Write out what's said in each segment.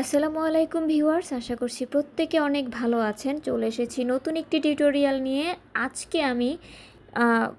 আসসালামু আলাইকুম ভিউয়ার্স, আশা করছি প্রত্যেকে অনেক ভালো আছেন। চলে এসেছি নতুন একটি টিউটোরিয়াল নিয়ে। আজকে আমি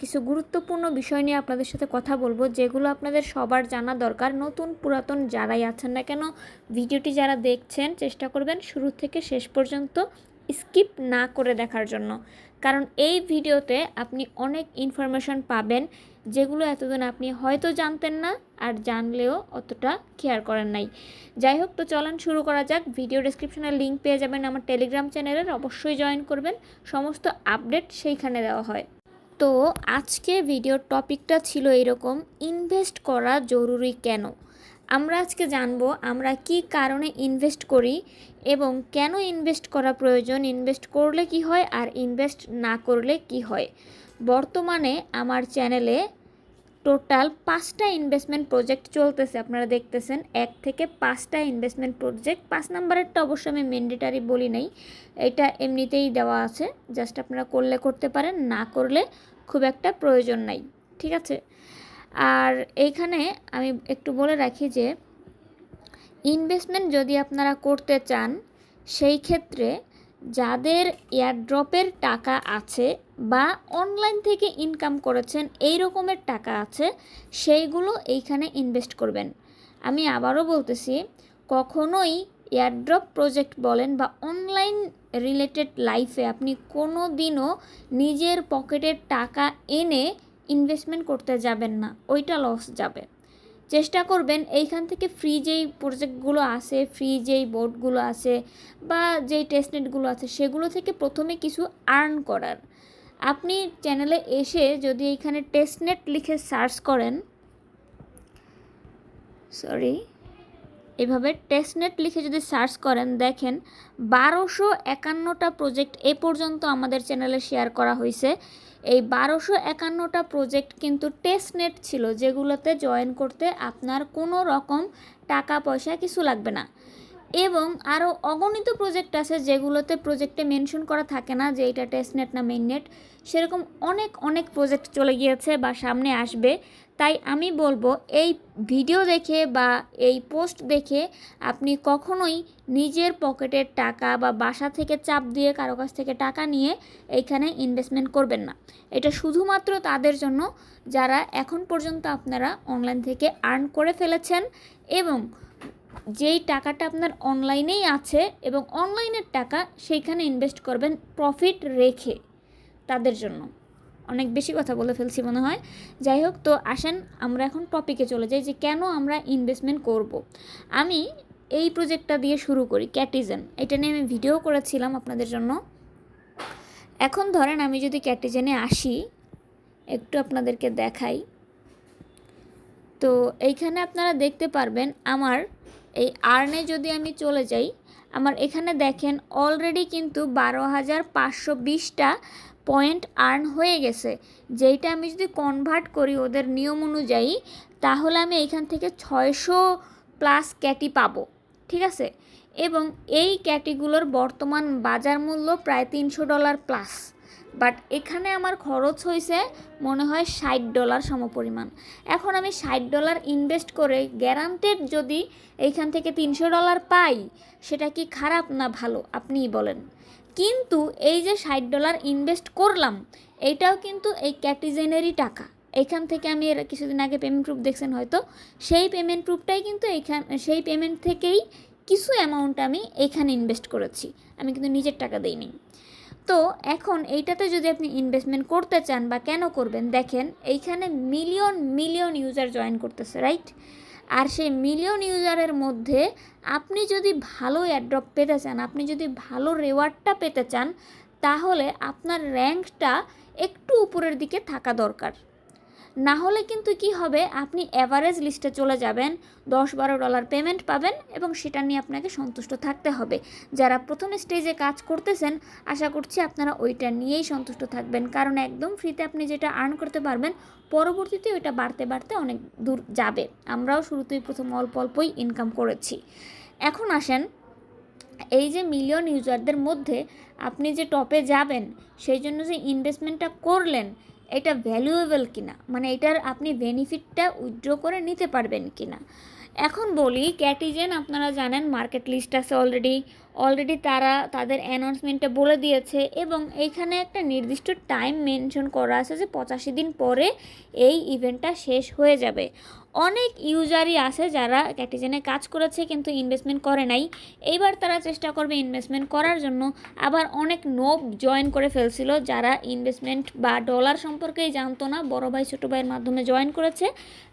কিছু গুরুত্বপূর্ণ বিষয় নিয়ে আপনাদের সাথে কথা বলব, যেগুলো আপনাদের সবার জানা দরকার। নতুন, পুরাতন যারাই আছেন না কেন, ভিডিওটি যারা দেখছেন, চেষ্টা করবেন শুরু থেকে শেষ পর্যন্ত স্কিপ না করে দেখার জন্য। কারণ এই ভিডিওতে আপনি অনেক ইনফরমেশন পাবেন যেগুলো এতদিন আপনি হয়তো জানতেন না আর জানলেও অতটা কেয়ার করেন নাই। যাই হোক, তো চলেন শুরু করা যাক। ভিডিও ডেসক্রিপশনে লিঙ্ক পেয়ে যাবেন আমার টেলিগ্রাম চ্যানেলের অবশ্যই জয়েন করবেন। সমস্ত আপডেট সেইখানে দেওয়া হয়। তো আজকে ভিডিওর টপিকটা ছিল এরকম ইনভেস্ট করা জরুরি কেন? আমরা আজকে জানব আমরা কি কারণে ইনভেস্ট করি এবং কেন ইনভেস্ট করা প্রয়োজন ইনভেস্ট করলে কি হয় আর ইনভেস্ট না করলে কি হয়। বর্তমানে আমার চ্যানেলে টোটাল পাঁচটা ইনভেস্টমেন্ট প্রজেক্ট চলতেছে, আপনারা দেখতেছেন, এক থেকে পাঁচটা ইনভেস্টমেন্ট প্রজেক্ট পাঁচ নাম্বারেরটা অবশ্য আমি ম্যান্ডেটারি বলি নাই, এটা এমনিতেই দেওয়া আছে। জাস্ট আপনারা করলে করতে পারেন, না করলে খুব একটা প্রয়োজন নাই, ঠিক আছে? আর এইখানে আমি একটু বলে রাখি যে ইনভেস্টমেন্ট যদি আপনারা করতে চান, সেই ক্ষেত্রে যাদের এয়ারড্রপের টাকা আছে বা অনলাইন থেকে ইনকাম করেছেন, এই রকমের টাকা আছে, সেইগুলো এইখানে ইনভেস্ট করবেন। আমি আবারও বলতেছি, কখনোই এয়ারড্রপ প্রজেক্ট বলেন বা অনলাইন রিলেটেড লাইফে আপনি কোনো দিনও নিজের পকেটের টাকা এনে ইনভেস্টমেন্ট করতে যাবেন না, ওইটা লস যাবে। চেষ্টা করবেন এইখান থেকে ফ্রি যেই প্রজেক্টগুলো আছে ফ্রি যেই বোর্ডগুলো আছে বা যেই টেস্টনেটগুলো আছে, সেগুলো থেকে প্রথমে কিছু আর্ন করার। আপনি চ্যানেলে এসে যদি এইখানে টেস্টনেট লিখে সার্চ করেন সরি এভাবে টেস্টনেট লিখে যদি সার্চ করেন, দেখেন বারোশো একান্নটা প্রজেক্ট এ পর্যন্ত আমাদের চ্যানেলে শেয়ার করা হয়েছে। এই বারোশো একান্নটা প্রজেক্ট কিন্তু টেস্টনেট ছিল, যেগুলোতে জয়েন করতে আপনার কোনো রকম টাকা, পয়সা কিছু লাগবে না। এবং আরও অগণিত প্রজেক্ট আছে যেগুলোতে প্রজেক্টে মেনশন করা থাকে না যে এটা টেস্টনেট না মেইননেট সেরকম অনেক অনেক প্রজেক্ট চলে গিয়েছে বা সামনে আসবে। তাই আমি বলব, এই ভিডিও দেখে বা এই পোস্ট দেখে আপনি কখনোই নিজের পকেটের টাকা বা বাসা থেকে চাপ দিয়ে কারও কাছ থেকে টাকা নিয়ে এইখানে ইনভেস্টমেন্ট করবেন না। এটা শুধুমাত্র তাদের জন্য যারা এখন পর্যন্ত আপনারা অনলাইন থেকে আর্ন করে ফেলেছেন এবং যেই টাকাটা আপনার অনলাইনেই আছে এবং অনলাইনের টাকা সেইখানে ইনভেস্ট করবেন প্রফিট রেখে তাদের জন্য। অনেক বেশি কথা বলে ফেলছি মনে হয়। যাই হোক, তো আসেন, আমরা এখন টপিকে চলে যাই যে কেন আমরা ইনভেস্টমেন্ট করব। আমি এই প্রজেক্টটা দিয়ে শুরু করি ক্যাটিজেন এটা নিয়ে আমি ভিডিও করেছিলাম আপনাদের জন্য। এখন ধরেন, আমি যদি ক্যাটিজেনে আসি, একটু আপনাদেরকে দেখাই। তো এইখানে আপনারা দেখতে পারবেন, আমার এই আর্নে যদি আমি চলে যাই, আমার এখানে দেখেন অলরেডি কিন্তু বারো হাজার পাঁচশো বিশটা পয়েন্ট আর্ন হয়ে গেছে, যেইটা আমি যদি কনভার্ট করি ওদের নিয়ম অনুযায়ী, তাহলে আমি এইখান থেকে ছয়শো প্লাস ক্যাটি পাবো, ঠিক আছে? এবং এই ক্যাটিগুলোর বর্তমান বাজার মূল্য প্রায় তিনশো ডলার প্লাস বাট এখানে আমার খরচ হয়েছে মনে হয় ষাট ডলার সমপরিমাণ। এখন আমি ষাট ডলার ইনভেস্ট করে গ্যারান্টেড যদি এইখান থেকে তিনশো ডলার পাই, সেটা কি খারাপ না ভালো? আপনিই বলেন। কিন্তু এই যে ষাট ডলার ইনভেস্ট করলাম এইটাও কিন্তু এই ক্যাটিজেনেরই টাকা। এখান থেকে আমি এর কিছুদিন আগে পেমেন্ট প্রুফ দেখছেন হয়তো, সেই পেমেন্ট প্রুফটাই কিন্তু এইখান সেই পেমেন্ট থেকেই কিছু অ্যামাউন্ট আমি এইখানে ইনভেস্ট করেছি। আমি কিন্তু নিজের টাকা দিইনি। তো এখন এইটাতে যদি আপনি ইনভেস্টমেন্ট করতে চান বা কেন করবেন, দেখেন, এইখানে মিলিয়ন মিলিয়ন ইউজার জয়েন করতেছে রাইট আর সেই মিলিয়ন ইউজারের মধ্যে আপনি যদি ভালো অ্যাড্রপ পেতে চান, আপনি যদি ভালো রেওয়ার্ডটা পেতে চান, তাহলে আপনার র্যাঙ্কটা একটু উপরের দিকে থাকা দরকার। না হলে কিন্তু কি হবে? আপনি অ্যাভারেজ লিস্টে চলে যাবেন দশ বারো ডলার পেমেন্ট পাবেন এবং সেটা নিয়ে আপনাকে সন্তুষ্ট থাকতে হবে। যারা প্রথম স্টেজে কাজ করতেছেন, আশা করছি আপনারা ওইটা নিয়েই সন্তুষ্ট থাকবেন। কারণ একদম ফ্রিতে আপনি যেটা আর্ন করতে পারবেন, পরবর্তীতে ওইটা বাড়তে বাড়তে অনেক দূর যাবে। আমরাও শুরুতেই প্রথম অল্প অল্পই ইনকাম করেছি। এখন আসেন, এই যে মিলিয়ন ইউজারদের মধ্যে আপনি যে টপে যাবেন, সেই জন্য যে ইনভেস্টমেন্টটা করলেন এটা ভ্যালুয়েবল কিনা? মানে এটার আপনি বেনিফিটটা উইথড্র করে নিতে পারবেন কিনা? এখন বলি ক্যাটিজেন আপনারা জানেন মার্কেট লিস্ট আছে অলরেডি অলরেডি তারা তাদের অ্যানাউন্সমেন্টে বলে দিয়েছে এবং এইখানে একটা নির্দিষ্ট টাইম মেনশন করা আছে যে পঁচাশি দিন পরে এই ইভেন্টটা শেষ হয়ে যাবে। অনেক ইউজারই আছে যারা ক্যাটিজেনে কাজ করেছে কিন্তু ইনভেস্টমেন্ট করে নাই। এইবার তারা চেষ্টা করবে ইনভেস্টমেন্ট করার জন্য। আবার অনেক নোব জয়েন করে ফেলছিল যারা ইনভেস্টমেন্ট বা ডলার সম্পর্কেই জানতো না। বড় ভাই, ছোটো ভাইয়ের মাধ্যমে জয়েন করেছে।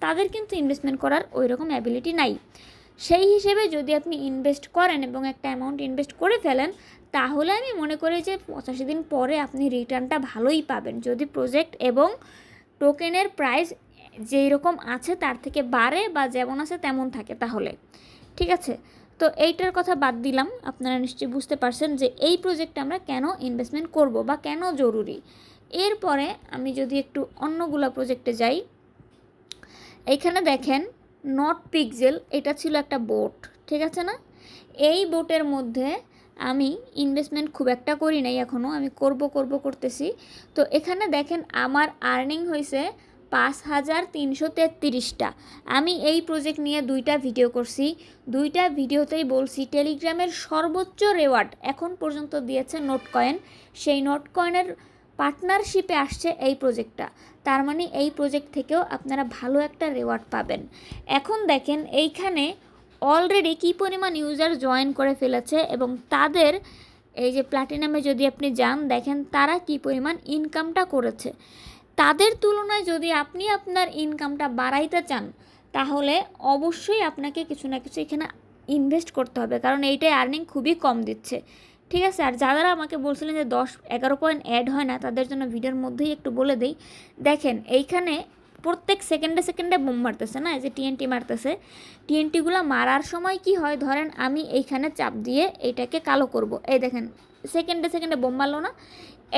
তাদের কিন্তু ইনভেস্টমেন্ট করার ওই রকম অ্যাবিলিটি নাই। সেই হিসেবে যদি আপনি ইনভেস্ট করেন এবং একটা অ্যামাউন্ট ইনভেস্ট করে ফেলেন, তাহলে আমি মনে করি যে পঁচাশি দিন পরে আপনি রিটার্নটা ভালোই পাবেন। যদি প্রজেক্ট এবং টোকেনের প্রাইস যেই রকম আছে তার থেকে বাড়ে বা যেমন আছে তেমন থাকে তাহলে। ঠিক আছে? তো এইটার কথা বাদ দিলাম। আপনারা নিশ্চয়ই বুঝতে পারছেন যে এই প্রজেক্টে আমরা কেন ইনভেস্টমেন্ট করব বা কেন জরুরি। এরপরে আমি যদি একটু অন্যগুলো প্রজেক্টে যাই, এইখানে দেখেন নট পিকজেল এটা ছিল একটা বোট, ঠিক আছে না? এই বোটের মধ্যে আমি ইনভেস্টমেন্ট খুব একটা করি নাই এখনও আমি করব করব, করতেছি। তো এখানে দেখেন আমার আর্নিং হয়েছে পাঁচ হাজার তিনশো তেত্রিশটা। আমি এই প্রজেক্ট নিয়ে দুইটা ভিডিও করছি। দুইটা ভিডিওতেই বলছি টেলিগ্রামের সর্বোচ্চ রেওয়ার্ড এখন পর্যন্ত দিয়েছে নোট কয়েন সেই নোট কয়েনের পার্টনারশিপে আসছে এই প্রজেক্টটা তার মানে এই প্রজেক্ট থেকেও আপনারা ভালো একটা রেওয়ার্ড পাবেন। এখন দেখেন এইখানে অলরেডি কী পরিমাণ ইউজার জয়েন করে ফেলেছে এবং তাদের এই যে প্ল্যাটিনামে যদি আপনি যান, দেখেন তারা কী পরিমাণ ইনকামটা করেছে। তাদের তুলনায় যদি আপনি আপনার ইনকামটা বাড়াইতে চান, তাহলে অবশ্যই আপনাকে কিছু না কিছু এখানে ইনভেস্ট করতে হবে, কারণ এইটাই আর্নিং খুবই কম দিচ্ছে। ঠিক আছে, আর যারা আমাকে বলছিলেন যে দশ এগারো পয়েন্ট অ্যাড হয় না, তাদের জন্য ভিডিওর মধ্যেই একটু বলে দিই। দেখেন, এইখানে প্রত্যেক সেকেন্ডে সেকেন্ডে বোম মারতেছে না, এই যে টিএনটি মারতেছে। টিএনটিগুলো মারার সময় কি হয়? ধরেন আমি এইখানে চাপ দিয়ে এইটাকে কালো করব। এই দেখেন সেকেন্ডে সেকেন্ডে বোম মারলো না।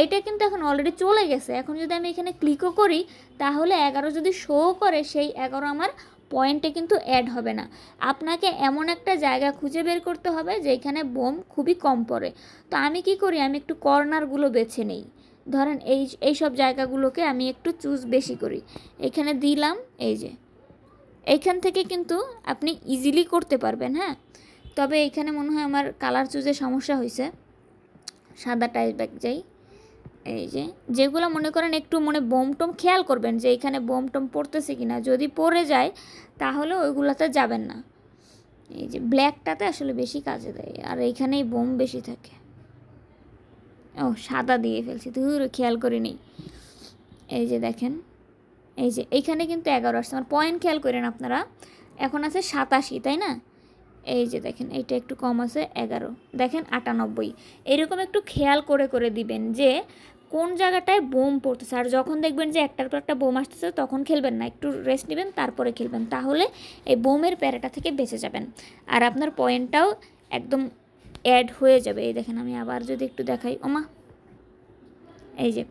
এইটা কিন্তু এখন অলরেডি চলে গেছে। এখন যদি আমি এখানে ক্লিকও করি, তাহলে এগারো যদি শো করে, সেই এগারো আমার পয়েন্টে কিন্তু অ্যাড হবে না। আপনাকে এমন একটা জায়গা খুঁজে বের করতে হবে যেখানে বোম খুবই কম পড়ে। তো আমি কি করি? আমি একটু কর্নারগুলো বেছে নেই। ধরেন এই এই সব জায়গাগুলোকে আমি একটু চুজ বেশি করি। এখানে দিলাম, এই যে। এইখান থেকে কিন্তু আপনি ইজিলি করতে পারবেন হ্যাঁ? তবে এখানে মনে হয় আমার কালার চুজে সমস্যা হয়েছে সাদা টাইপ যাই। এই যে, যেগুলো মনে করেন একটু মনে বোম টোম খেয়াল করবেন যে এখানে বোম টোম পড়তেছে কি না যদি পড়ে যায়, তাহলে ওইগুলোতে যাবেন না। এই যে, ব্ল্যাকটাতে আসলে বেশি কাজে দেয়, আর এইখানেই বোম বেশি থাকে। ও, সাদা দিয়ে ফেলছি দূর খেয়াল করিনি। এই যে দেখেন, এই যে এইখানে কিন্তু এগারো আসছে। আমার পয়েন্ট খেয়াল করেন আপনারা, এখন আছে সাতাশি, তাই না? এই যে দেখেন, এইটা একটু কম আছে, এগারো। দেখেন, আটানব্বই। এরকম একটু খেয়াল করে করে দিবেন যে কোন জায়গাটায় বোম পড়তেছে। আর যখন দেখবেন যে একটার পর একটা বোম আসতেছে, তখন খেলবেন না। একটু রেস্ট নেবেন, তারপরে খেলবেন। তাহলে এই বোমের প্যারাটা থেকে বেঁচে যাবেন। আর আপনার পয়েন্টটাও একদম অ্যাড হয়ে যাবে। এই দেখেন, আমি আবার যদি একটু দেখাই, ওমা! এই যে,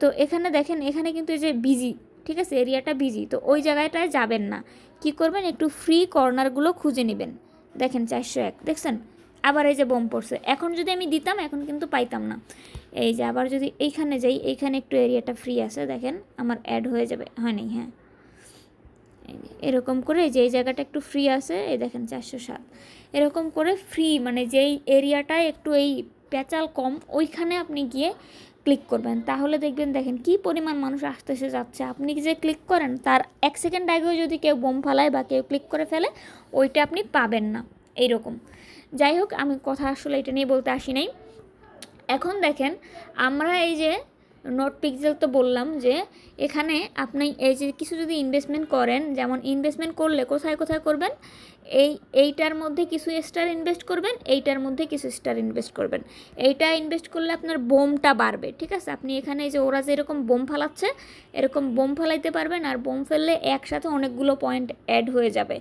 তো এখানে দেখেন, এখানে কিন্তু এই যে বিজি ঠিক আছে? এরিয়াটা বিজি তো ওই জায়গাটায় যাবেন না। কি করবেন? একটু ফ্রি কর্নারগুলো খুঁজে নেবেন। দেখেন চারশো এক, দেখছেন? আবার এই যে বোম পড়ছে। এখন যদি আমি দিতাম, এখন কিন্তু পাইতাম না। এই যে আবার যদি এইখানে যাই, এইখানে একটু এরিয়াটা ফ্রি আছে, দেখেন আমার অ্যাড হয়ে যাবে। হয়নি হ্যাঁ। এরকম করে যে এই জায়গাটা একটু ফ্রি আছে, এই দেখেন চারশো সাত। এরকম করে ফ্রি মানে যেই এরিয়াটায় একটু এই পেঁচাল কম, ওইখানে আপনি গিয়ে ক্লিক করবেন। তাহলে দেখবেন, দেখেন কি পরিমাণ মানুষ আসতেছে, যাচ্ছে। আপনি যে ক্লিক করেন, তার এক সেকেন্ড আগেও যদি কেউ বোম ফালায় বা কেউ ক্লিক করে ফেলে, ওইটা আপনি পাবেন না। এইরকম। যাই হোক, আমি কথা আসলে এটা নিয়ে বলতে আসি নাই। এখন দেখেন, আমরা এই যে নোট পিক্সেল তো বললাম যে, এখানে আপনি এই যে কিছু যদি ইনভেস্টমেন্ট করেন, যেমন ইনভেস্টমেন্ট করলে কোথায় কোথায় করবেন? এই, এইটার মধ্যে কিছু স্টার ইনভেস্ট করবেন, এইটার মধ্যে কিছু স্টার ইনভেস্ট করবেন। এইটা ইনভেস্ট করলে আপনার বোমটা বাড়বে, ঠিক আছে? আপনি এখানে এই যে ওরা যে এরকম বোম ফালাচ্ছে, এরকম বোম ফালাইতে পারবেন আর বোম ফেললে একসাথে অনেকগুলো পয়েন্ট অ্যাড হয়ে যাবে।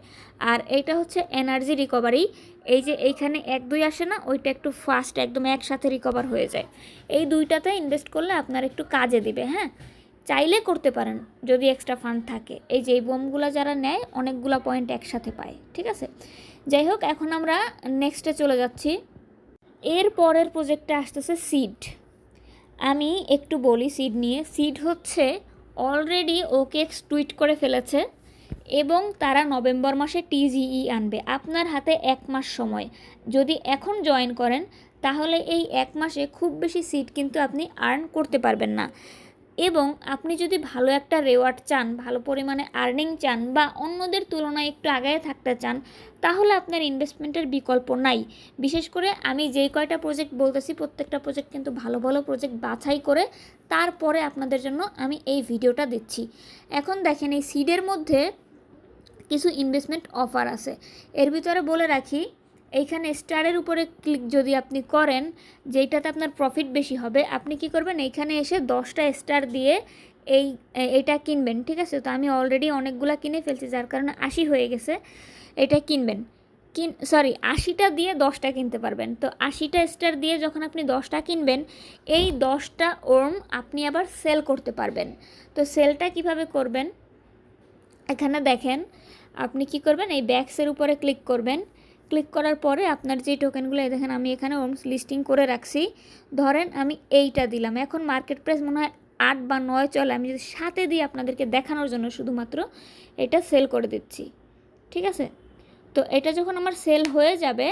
আর এইটা হচ্ছে এনার্জি রিকভারি এই যে এইখানে এক দুই আসে না, ওইটা একটু ফাস্ট একদম একসাথে রিকভার হয়ে যায়। এই দুইটাতে ইনভেস্ট করলে আপনার একটু কাজে দিবে হ্যাঁ? চাইলে করতে পারেন, যদি এক্সট্রা ফান্ড থাকে। এই যে বোমগুলো যারা নেয়, অনেকগুলো পয়েন্ট একসাথে পায়, ঠিক আছে? যাই হোক, এখন আমরা নেক্সটে চলে যাচ্ছি। এর পরের প্রজেক্টটা আসতেছে সিড আমি একটু বলি সিড নিয়ে। সিড হচ্ছে অলরেডি ওকে টুইট করে ফেলেছে এবং তারা নভেম্বর মাসে টিজিই আনবে। আপনার হাতে এক মাস সময়। যদি এখন জয়েন করেন, তাহলে এই এক মাসে খুব বেশি সিট কিন্তু আপনি আর্ন করতে পারবেন না। এবং আপনি যদি ভালো একটা রেওয়ার্ড চান, ভালো পরিমাণে আর্নিং চান বা অন্যদের তুলনায় একটু আগায় থাকতে চান, তাহলে আপনার ইনভেস্টমেন্টের বিকল্প নাই। বিশেষ করে আমি যেই কয়টা প্রজেক্ট বলতেছি, প্রত্যেকটা প্রজেক্ট কিন্তু ভালো ভালো প্রজেক্ট বাছাই করে তারপরে আপনাদের জন্য আমি এই ভিডিওটা দিচ্ছি। এখন দেখেন এই সিডের মধ্যে কিছু ইনভেস্টমেন্ট অফার আছে। এর ভিতরে বলে রাখি এইখানে স্টারের উপরে ক্লিক যদি আপনি করেন, যেইটাতে আপনার প্রফিট বেশি হবে, আপনি কি করবেন, এইখানে এসে দশটা স্টার দিয়ে এই এইটা কিনবেন, ঠিক আছে? তো আমি অলরেডি অনেকগুলা কিনে ফেলছি, যার কারণে আশি হয়ে গেছে, এটা কিনবেন। কিন সরি আশিটা দিয়ে দশটা কিনতে পারবেন। তো আশিটা স্টার দিয়ে যখন আপনি দশটা কিনবেন, এই দশটা ওর্ম আপনি আবার সেল করতে পারবেন। তো সেলটা কীভাবে করবেন? এখানে দেখেন, আপনি কি করবেন, এই ব্যাক্সের উপরে ক্লিক করবেন। ক্লিক করার পরে আপনার যে টোকেনগুলো দেখেন আমি এখানে ওমস লিস্টিং করে রাখছি। ধরেন আমি এইটা দিলাম। এখন মার্কেট প্রাইস মনে হয় আট বা নয় চলে। আমি যদি সাথে দিয়ে আপনাদেরকে দেখানোর জন্য শুধুমাত্র, এটা সেল করে দিচ্ছি। ঠিক আছে? তো এটা যখন আমার সেল হয়ে যাবে,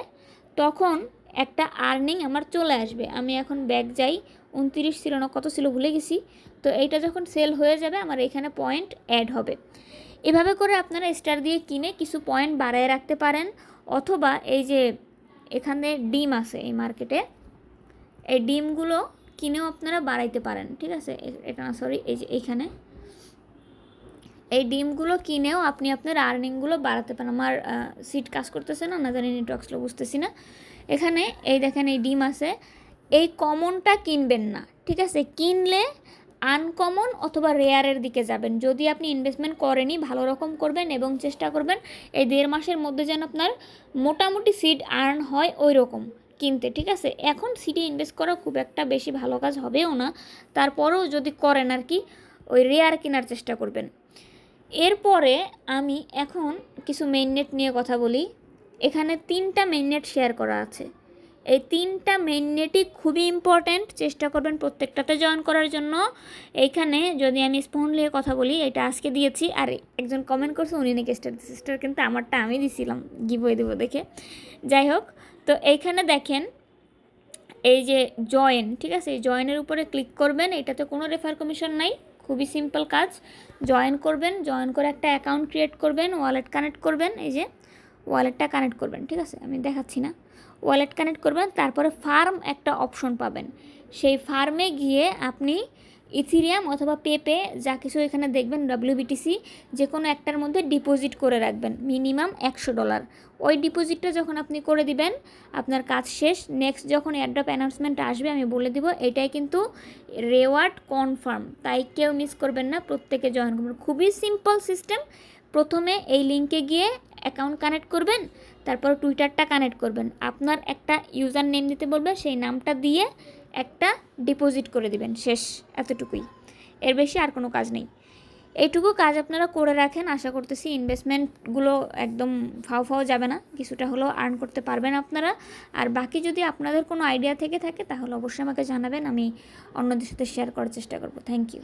তখন একটা আর্নিং আমার চলে আসবে। আমি এখন ব্যাগ যাই, উনতিরিশ ছিল না, কত ছিল ভুলে গেছি। তো এইটা যখন সেল হয়ে যাবে, আমার এখানে পয়েন্ট অ্যাড হবে। এভাবে করে আপনারা স্টার দিয়ে কিনে কিছু পয়েন্ট বাড়ায় রাখতে পারেন। অথবা এই যে এখানে ডিম আছে এই মার্কেটে, এই ডিমগুলো কিনেও আপনারা বাড়াইতে পারেন, ঠিক আছে? এটা না সরি এই যে এইখানে। এই ডিমগুলো কিনেও আপনি আপনার আর্নিংগুলো বাড়াতে পারেন। আমার সিট কাজ করতেছে না না জানি নেটওয়ার্ক স্লো বুঝতেছি না। এখানে এই দেখেন এই ডিম আছে। এই কমনটা কিনবেন না, ঠিক আছে? কিনলে আনকমন অথবা রেয়ারের দিকে যাবেন। যদি আপনি ইনভেস্টমেন্ট করেনি ভালো রকম করবেন এবং চেষ্টা করবেন এই দেড় মাসের মধ্যে যেন আপনার মোটামুটি সিট আর্ন হয় ওই রকম কিনতে, ঠিক আছে? এখন সিটে ইনভেস্ট করা খুব একটা বেশি ভালো কাজ হবেও না। তারপরেও যদি করেন আর কি, ওই রেয়ার কেনার চেষ্টা করবেন। এরপরে আমি এখন কিছু মেইননেট নিয়ে কথা বলি। এখানে তিনটা মেইননেট শেয়ার করা আছে। এই তিনটা মেইননেটই খুবই ইম্পর্ট্যান্ট চেষ্টা করবেন প্রত্যেকটাতে জয়েন করার জন্য। এইখানে যদি আমি স্পোন নিয়ে কথা বলি, এটা আজকে দিয়েছি। আর একজন কমেন্ট করছে, উনি নাকি স্টার সিস্টার কিন্তু আমারটা আমি দিছিলাম গিভওয়ে দেবো দেখে। যাই হোক, তো এইখানে দেখেন, এই যে জয়েন ঠিক আছে? এই জয়েনের উপরে ক্লিক করবেন, এটাতে কোনো রেফার কমিশন নাই। খুবই সিম্পল কাজ। জয়েন করবেন জয়েন করে একটা অ্যাকাউন্ট ক্রিয়েট করবেন ওয়ালেট কানেক্ট করবেন, এই যে ওয়ালেটটা কানেক্ট করবেন, ঠিক আছে? আমি দেখাচ্ছি না। ওয়ালেট কানেক্ট করবেন, তারপরে ফার্ম একটা অপশন পাবেন। সেই ফার্মে গিয়ে আপনি ইথিরিয়াম অথবা পেপে যা কিছু এখানে দেখবেন ডাব্লিউবিটিসি যে কোনো একটার মধ্যে ডিপোজিট করে রাখবেন, মিনিমাম একশো ডলার। ওই ডিপোজিটটা যখন আপনি করে দিবেন, আপনার কাজ শেষ। নেক্সট যখন অ্যাড্রপ অ্যানাউন্সমেন্ট আসবে, আমি বলে দিব, এটাই কিন্তু রেওয়ার্ড কনফার্ম। তাই কেউ মিস করবেন না, প্রত্যেকে জয়েন করবেন। খুবই সিম্পল সিস্টেম। প্রথমে এই লিঙ্কে গিয়ে অ্যাকাউন্ট কানেক্ট করবেন, তারপর টুইটারটা কানেক্ট করবেন। আপনার একটা ইউজার নেম দিতে বলবে, সেই নামটা দিয়ে একটা ডিপোজিট করে দিবেন, শেষ, এতটুকুই। এর বেশি আর কোনো কাজ নেই। এইটুকু কাজ আপনারা করে রাখেন, আশা করতেছি ইনভেস্টমেন্টগুলো একদম ফাও ফাও যাবে না, কিছুটা হলেও আর্ন করতে পারবেন আপনারা। আর বাকি যদি আপনাদের কোনো আইডিয়া থেকে থাকে, তাহলে অবশ্যই আমাকে জানাবেন, আমি অন্যদের সাথে শেয়ার করার চেষ্টা করব। Thank you